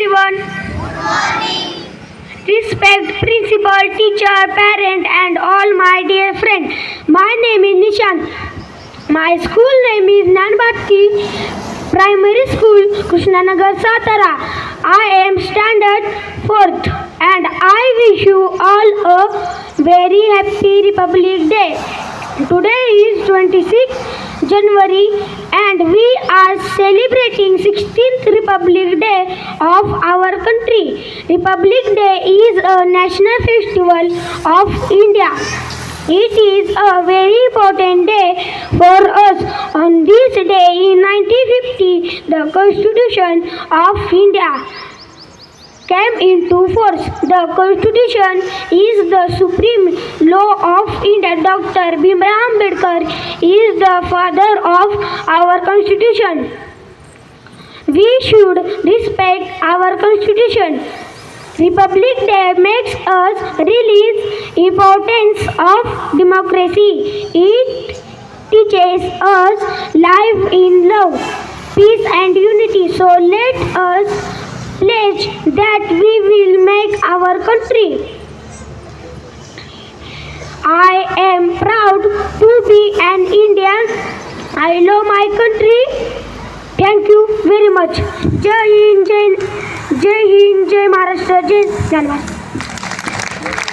everyone. Good morning. Respect principal, teacher, parent and all my dear friends. My name is Nishan. My school name is Nanbati Primary School, Krishnanagar, Satara. I am standard 4th and I wish you all a very happy Republic Day. Today is 26th January and we are celebrating 16th Republic Day of our country. Republic Day is a national festival of India. It is a very important day for us. On this day in 1950, the Constitution of India came into force. The Constitution is the supreme law of. Dr. Bhimrao Ambedkar is the father of our Constitution. We should respect our Constitution. Republic Day makes us realize importance of democracy. It teaches us life in love, peace and unity. So let us pledge that we will make our country am proud to be an Indian. I love my country. Thank you very much. Jai Hind, Jai Hind, Jai Maharashtra, Jai Jalwa.